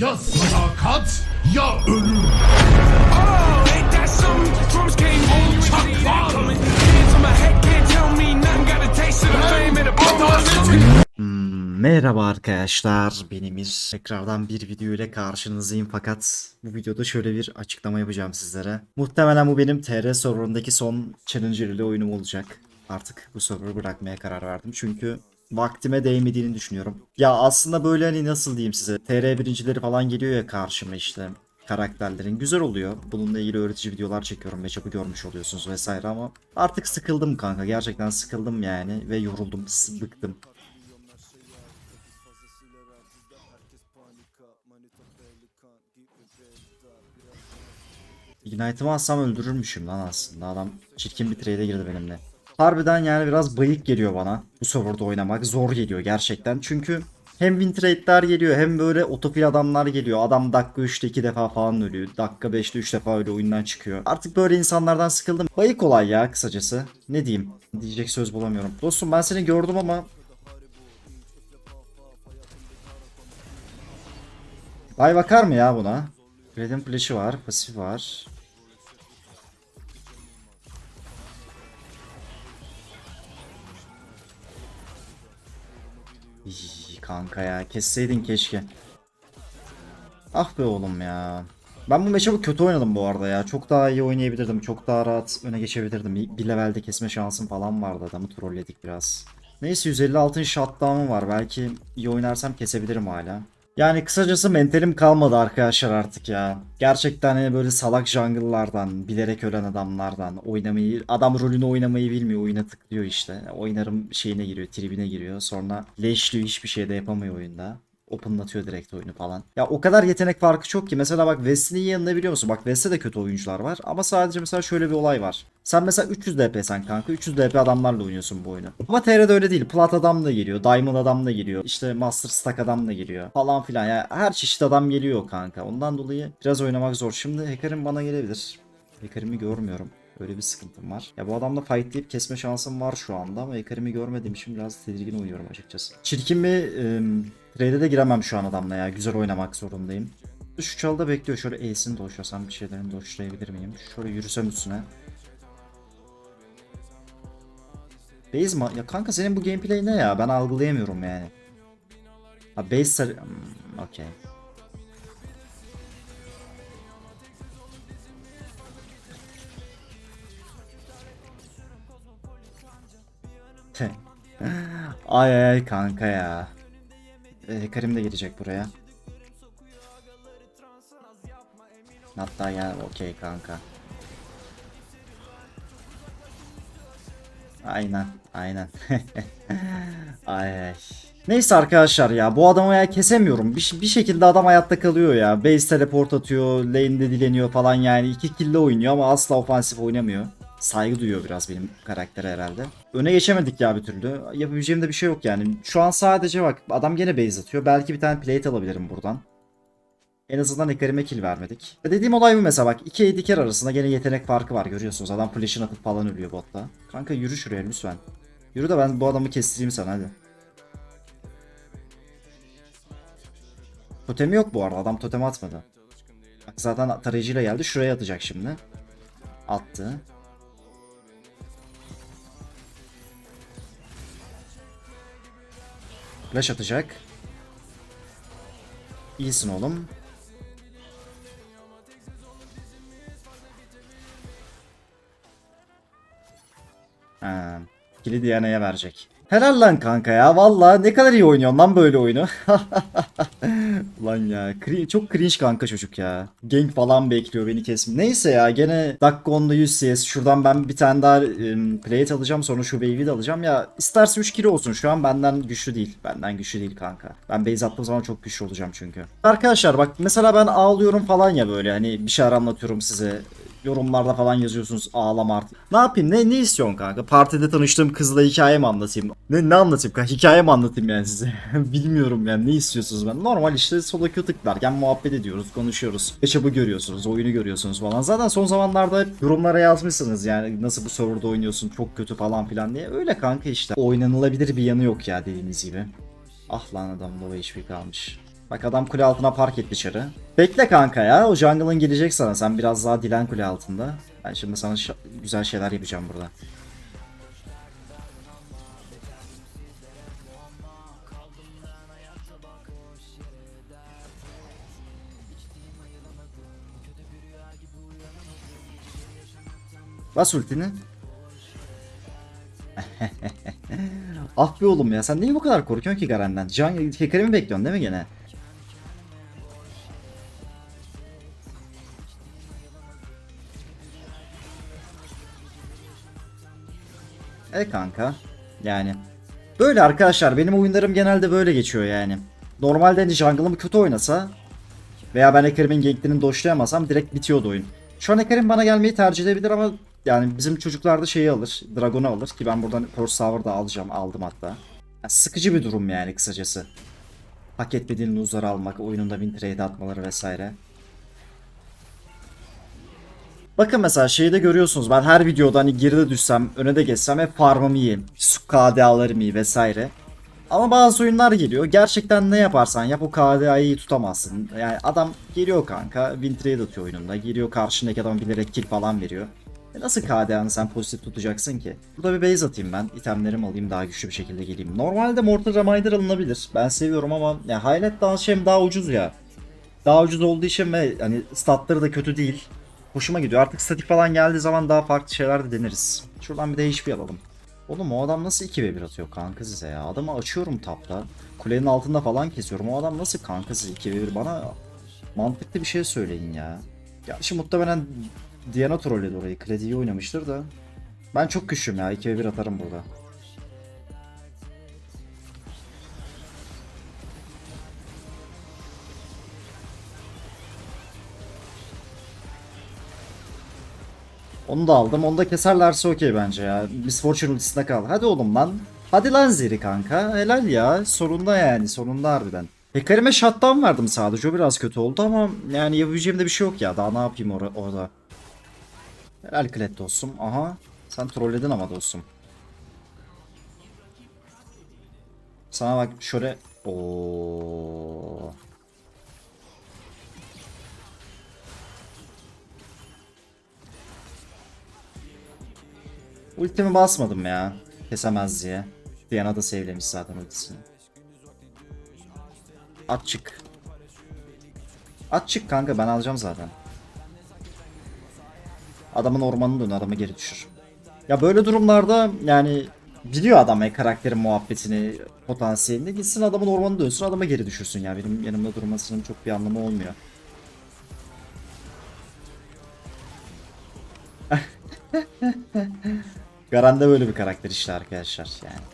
Ya sadakat ya ölüm. Hmm, merhaba arkadaşlar. Ben Emir. Tekrardan bir video ile karşınızdayım fakat bu videoda şöyle bir açıklama yapacağım sizlere. Muhtemelen bu benim TR serverındaki son Challenger ile oyunum olacak. Artık bu server'ı bırakmaya karar verdim çünkü vaktime değmediğini düşünüyorum. Ya aslında böyle hani nasıl diyeyim size TR birincileri falan geliyor ya karşıma işte karakterlerin güzel oluyor. Bununla ilgili öğretici videolar çekiyorum ve çapı görmüş oluyorsunuz vesaire ama artık sıkıldım kanka. Gerçekten sıkıldım yani ve yoruldum, bıktım. Ignite'ımı alsam öldürürmüşüm lan aslında. Adam çirkin bir trade'e girdi benimle. Harbiden yani biraz bayık geliyor bana. Bu serverda oynamak zor geliyor gerçekten. Çünkü hem win trade'ler geliyor hem böyle otofil adamlar geliyor. Adam dakika 3'te 2 defa falan ölüyor. Dakika 5'te 3 defa öyle oyundan çıkıyor. Artık böyle insanlardan sıkıldım. Bayık olay ya kısacası. Ne diyeyim? Diyecek söz bulamıyorum. Dostum ben seni gördüm ama Bay bakar mı ya buna? Red'in flash'ı var, pasif var. Kanka ya kesseydin keşke. Ah be oğlum ya. Ben bu matchup'ı kötü oynadım bu arada ya. Çok daha iyi oynayabilirdim. Çok daha rahat öne geçebilirdim. Bir, levelde kesme şansım falan vardı. Adamı trolledik biraz. Neyse 156'ın shutdown'um var. Belki iyi oynarsam kesebilirim hala. Yani kısacası mentalim kalmadı arkadaşlar artık ya. Gerçekten hani böyle salak jungle'lardan, bilerek ölen adamlardan oynamayı, adam rolünü oynamayı bilmiyor, oyuna tıklıyor işte. Oynarım şeyine giriyor, tribine giriyor. Sonra leşliyor, hiçbir şey de yapamıyor oyunda. Open'latıyor direkt oyunu falan. Ya o kadar yetenek farkı çok ki. Mesela bak Wesley'in yanında biliyor musun? Bak Wesley'de de kötü oyuncular var. Ama sadece mesela şöyle bir olay var. Sen mesela 300 DP sen kanka. 300 DP adamlarla oynuyorsun bu oyunu. Ama TR'de öyle değil. Plat adam da geliyor. Diamond adam da geliyor. İşte Master Stack adam da geliyor. Falan filan. Ya her çeşit adam geliyor kanka. Ondan dolayı biraz oynamak zor. Şimdi Hacker'im bana gelebilir. Hacker'imi görmüyorum. Öyle bir sıkıntım var. Ya bu adamla fightlayıp kesme şansım var şu anda ama Hacker'imi görmediğim için biraz tedirgin oynuyorum açıkçası. Çirkin bir ım, trade'e de giremem şu an adamla ya. Güzel oynamak zorundayım. Şu çalda bekliyor. Şöyle Ace'ini doşlasam bir şeylerini doşlayabilir miyim? Şöyle yürüsem üstüne. Base ma- Ya kanka senin bu gameplay ne ya? Ben algılayamıyorum yani. Ha base sar... Hmm, Okey. Ay ay kanka ya. Ee, Karim de gelecek buraya. Hatta ya okey kanka. Aynen, aynen. ay ay. Neyse arkadaşlar ya bu adamı ya kesemiyorum. Bir, bir şekilde adam hayatta kalıyor ya. Base teleport atıyor, lane'de dileniyor falan yani. iki kill'le oynuyor ama asla ofansif oynamıyor. Saygı duyuyor biraz benim karaktere herhalde. Öne geçemedik ya bir türlü. Yapabileceğim de bir şey yok yani. Şu an sadece bak adam gene base atıyor. Belki bir tane plate alabilirim buradan. En azından Ekarim'e kill vermedik. Ve dediğim olay bu mesela bak. iki AD arasında gene yetenek farkı var görüyorsunuz. Adam flash'ını atıp falan ölüyor botta. Kanka yürü şuraya lütfen. Yürü de ben bu adamı kestireyim sana hadi. Totemi yok bu arada. Adam totem atmadı. Bak zaten tarayıcıyla geldi. Şuraya atacak şimdi. Attı. Flash atacak. İyisin oğlum. Ha, kili Diana'ya verecek. Helal lan kanka ya valla ne kadar iyi oynuyorsun lan böyle oyunu. lan ya çok cringe kanka çocuk ya. Gank falan bekliyor beni kesme. Neyse ya gene dakika 10'da 100 CS. Şuradan ben bir tane daha um, plate alacağım sonra şu wave'i de alacağım. Ya isterse 3 kilo olsun şu an benden güçlü değil. Benden güçlü değil kanka. Ben base attığım zaman çok güçlü olacağım çünkü. Arkadaşlar bak mesela ben ağlıyorum falan ya böyle hani bir şeyler anlatıyorum size yorumlarda falan yazıyorsunuz ağlama artık. Ne yapayım ne ne istiyorsun kanka? Partide tanıştığım kızla hikaye mi anlatayım? Ne ne anlatayım kanka? Hikaye mi anlatayım yani size? Bilmiyorum yani ne istiyorsunuz ben? Normal işte queue tıklarken muhabbet ediyoruz, konuşuyoruz. Eşabı görüyorsunuz, oyunu görüyorsunuz falan. Zaten son zamanlarda yorumlara yazmışsınız yani nasıl bu serverda oynuyorsun çok kötü falan filan diye. Öyle kanka işte. Oynanılabilir bir yanı yok ya dediğiniz gibi. Ah lan adam low HP kalmış. Bak adam kule altına park etti dışarı. Bekle kanka ya. O jungle'ın gelecek sana. Sen biraz daha dilen kule altında. Ben şimdi sana güzel şeyler yapacağım burada. Bas ultini. ah be oğlum ya sen niye bu kadar korkuyorsun ki Garen'den? Can Hecarim'i bekliyorsun değil mi gene? Kanka. Yani. Böyle arkadaşlar benim oyunlarım genelde böyle geçiyor yani. Normalde hani jungle'ım kötü oynasa veya ben Hecarim'in ganklerini doşlayamasam direkt bitiyordu oyun. Şu an Hecarim bana gelmeyi tercih edebilir ama yani bizim çocuklar da şeyi alır. Dragon'u alır ki ben buradan Force Tower'da alacağım. Aldım hatta. Ya sıkıcı bir durum yani kısacası. Hak etmediğin loser'ı almak, oyununda win trade atmaları vesaire. Bakın mesela şeyi de görüyorsunuz. Ben her videoda hani geride düşsem, öne de geçsem hep farmımı yiyeyim. Su KDA'larımı iyi vesaire. Ama bazı oyunlar geliyor. Gerçekten ne yaparsan yap o KDA'yı tutamazsın. Yani adam geliyor kanka. Win atıyor oyununda. Geliyor karşındaki adam bilerek kill falan veriyor. E nasıl KDA'nı sen pozitif tutacaksın ki? Burada bir base atayım ben. itemlerimi alayım daha güçlü bir şekilde geleyim. Normalde Mortal Reminder alınabilir. Ben seviyorum ama ya Highlight Dance hem daha ucuz ya. Daha ucuz olduğu için ve hani statları da kötü değil. Hoşuma gidiyor. Artık statik falan geldiği zaman daha farklı şeyler de deneriz. Şuradan bir de HP alalım. Oğlum o adam nasıl 2v1 atıyor kanka size ya? Adamı açıyorum tapta. Kulenin altında falan kesiyorum. O adam nasıl kanka size 2v1 bana mantıklı bir şey söyleyin ya. Gerçi muhtemelen Diana trolledi orayı. Kredi iyi oynamıştır da. Ben çok güçlüyüm ya. 2v1 atarım burada. Onu da aldım. Onu da keserlerse okey bence ya. Miss Fortune ultisinde kal. Hadi oğlum lan. Hadi lan Zeri kanka. Helal ya. Sorunda yani. Sorunda harbiden. Hecarim'e shutdown verdim sadece. O biraz kötü oldu ama yani yapabileceğim de bir şey yok ya. Daha ne yapayım or orada. Helal Kled dostum. Aha. Sen trolledin ama dostum. Sana bak şöyle... Oo. Ultimi basmadım ya. Kesemez diye. Diana da sevlemiş zaten ultisini. At çık. At çık kanka ben alacağım zaten. Adamın ormanını dön adamı geri düşür. Ya böyle durumlarda yani biliyor adam ya karakterin muhabbetini, potansiyelini. Gitsin adamın ormanını dönsün adama geri düşürsün ya. Benim yanımda durmasının çok bir anlamı olmuyor. Garanda böyle bir karakter işte arkadaşlar yani.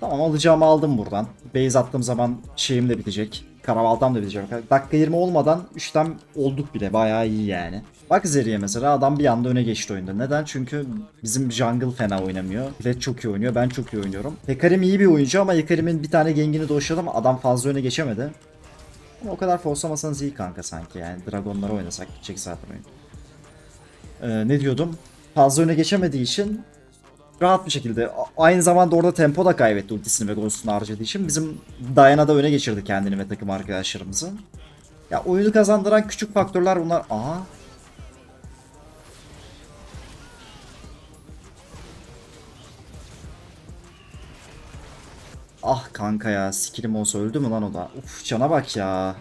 Tamam alacağımı aldım buradan. Base attığım zaman şeyim de bitecek. Karavaltam da bitecek. Dakika 20 olmadan 3'ten olduk bile. Bayağı iyi yani. Bak Zeri'ye mesela adam bir anda öne geçti oyunda. Neden? Çünkü bizim jungle fena oynamıyor. Red çok iyi oynuyor. Ben çok iyi oynuyorum. Hekarim iyi bir oyuncu ama Hekarim'in bir tane gengini doşladım. Adam fazla öne geçemedi. Ama o kadar forslamasanız iyi kanka sanki yani. Dragonları oynasak gidecek zaten oyun. Ee, ne diyordum? Fazla öne geçemediği için rahat bir şekilde aynı zamanda orada tempo da kaybetti ultisini ve ghost'unu harcadığı için bizim Diana da öne geçirdi kendini ve takım arkadaşlarımızı. Ya oyunu kazandıran küçük faktörler bunlar. Aha. Ah kanka ya skillim olsa öldü mü lan o da? Uf cana bak ya.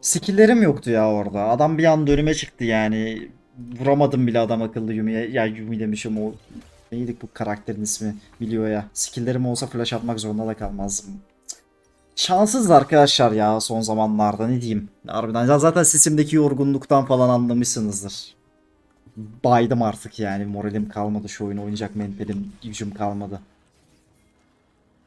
Skilllerim yoktu ya orada. Adam bir anda önüme çıktı yani. Vuramadım bile adam akıllı Yumi'ye. Ya Yumi demişim o. Neydi bu karakterin ismi biliyor ya. Skilllerim olsa flash atmak zorunda da kalmazdım. Şanssız arkadaşlar ya son zamanlarda ne diyeyim. Harbiden zaten sesimdeki yorgunluktan falan anlamışsınızdır. Baydım artık yani moralim kalmadı şu oyunu oynayacak mentalim gücüm kalmadı.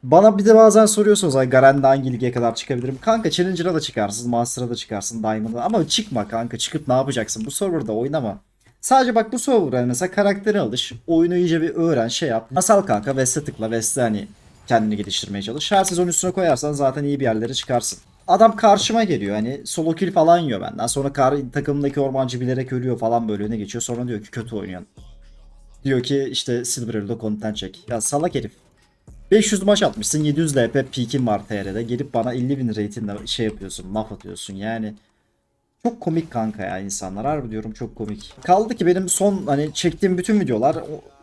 Bana bir de bazen soruyorsunuz ay Garen'de hangi lige kadar çıkabilirim? Kanka Challenger'a da çıkarsın, Master'a da çıkarsın, Diamond'a ama çıkma kanka çıkıp ne yapacaksın? Bu serverda oynama. Sadece bak bu server'a mesela karakteri alış, oyunu iyice bir öğren, şey yap. Masal kanka West'e tıkla, West'e hani kendini geliştirmeye çalış. Her sezon üstüne koyarsan zaten iyi bir yerlere çıkarsın. Adam karşıma geliyor hani solo kill falan yiyor benden. Sonra kar, takımdaki ormancı bilerek ölüyor falan böyle öne geçiyor. Sonra diyor ki kötü oynuyorsun. Diyor ki işte Silver Arrow'da content çek. Ya salak herif. 500 maç atmışsın 700 LP peak'in var TR'de. Gelip bana 50 bin ratingle şey yapıyorsun laf atıyorsun yani. Çok komik kanka ya insanlar harbi diyorum çok komik. Kaldı ki benim son hani çektiğim bütün videolar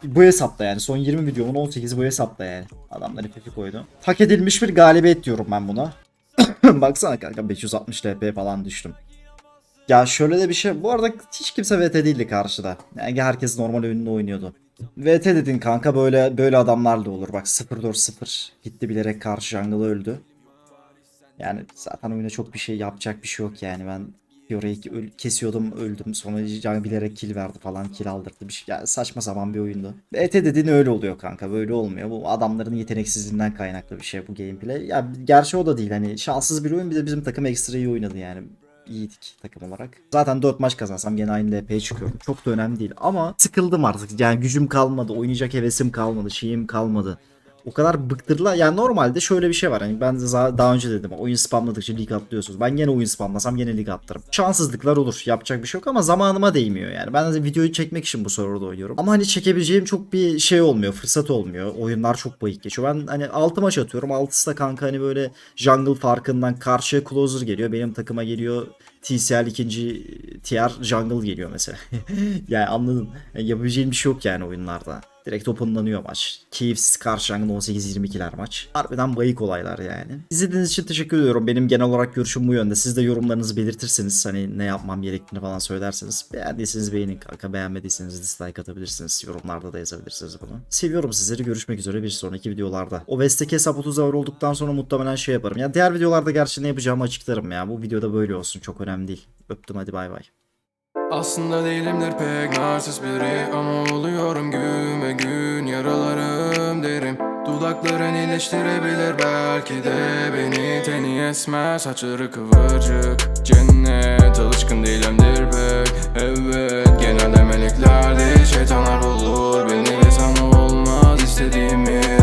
bu hesapta yani. Son 20 videomun 18'i bu hesapta yani. Adamlar FF koydu. Hak edilmiş bir galibiyet diyorum ben buna. Baksana kanka 560 LP falan düştüm. Ya şöyle de bir şey. Bu arada hiç kimse VT değildi karşıda. Yani herkes normal oyununu oynuyordu. VT dedin kanka böyle böyle adamlarla olur. Bak 0-4-0 gitti bilerek karşı jungle öldü. Yani zaten oyuna çok bir şey yapacak bir şey yok yani. Ben Fiora'yı kesiyordum öldüm. Sonra Can bilerek kill verdi falan kill aldırdı. Bir şey. Yani saçma sapan bir oyundu. VT dediğin öyle oluyor kanka. Böyle olmuyor. Bu adamların yeteneksizliğinden kaynaklı bir şey bu gameplay. Ya gerçi o da değil. Hani şanssız bir oyun. Bir de bizim takım ekstra iyi oynadı yani iyiydik takım olarak. Zaten 4 maç kazansam gene aynı LP'ye çıkıyorum. Çok da önemli değil ama sıkıldım artık. Yani gücüm kalmadı, oynayacak hevesim kalmadı, şeyim kalmadı. O kadar bıktırla yani normalde şöyle bir şey var hani ben daha önce dedim oyun spamladıkça lig atlıyorsunuz. Ben gene oyun spamlasam gene lig atlarım. Şanssızlıklar olur yapacak bir şey yok ama zamanıma değmiyor yani. Ben de videoyu çekmek için bu serverda oynuyorum. Ama hani çekebileceğim çok bir şey olmuyor fırsat olmuyor. Oyunlar çok bayık geçiyor. Ben hani 6 maç atıyorum 6'sı da kanka hani böyle jungle farkından karşıya closer geliyor. Benim takıma geliyor TCL ikinci tier jungle geliyor mesela. yani anladın. Yapabileceğim bir şey yok yani oyunlarda. Direkt openlanıyor maç. Keyifsiz karşı jungle 18-22'ler maç. Harbiden bayık olaylar yani. İzlediğiniz için teşekkür ediyorum. Benim genel olarak görüşüm bu yönde. Siz de yorumlarınızı belirtirseniz hani ne yapmam gerektiğini falan söylerseniz. Beğendiyseniz beğenin kanka. Beğenmediyseniz dislike atabilirsiniz. Yorumlarda da yazabilirsiniz bunu. Seviyorum sizleri. Görüşmek üzere bir sonraki videolarda. O Vest'teki hesap 30 hour olduktan sonra muhtemelen şey yaparım. Ya diğer videolarda gerçi ne yapacağımı açıklarım ya. Bu videoda böyle olsun. Çok önemli değil. Öptüm hadi bay bay. Aslında değilimdir pek narsist biri Ama oluyorum gün ve gün yaralarım derim Dudakların iyileştirebilir belki de beni Teni esmer saçları kıvırcık Cennet alışkın değilimdir pek. Evet genelde meleklerde şeytanlar bulur Beni lisanı olmaz. İstediğimi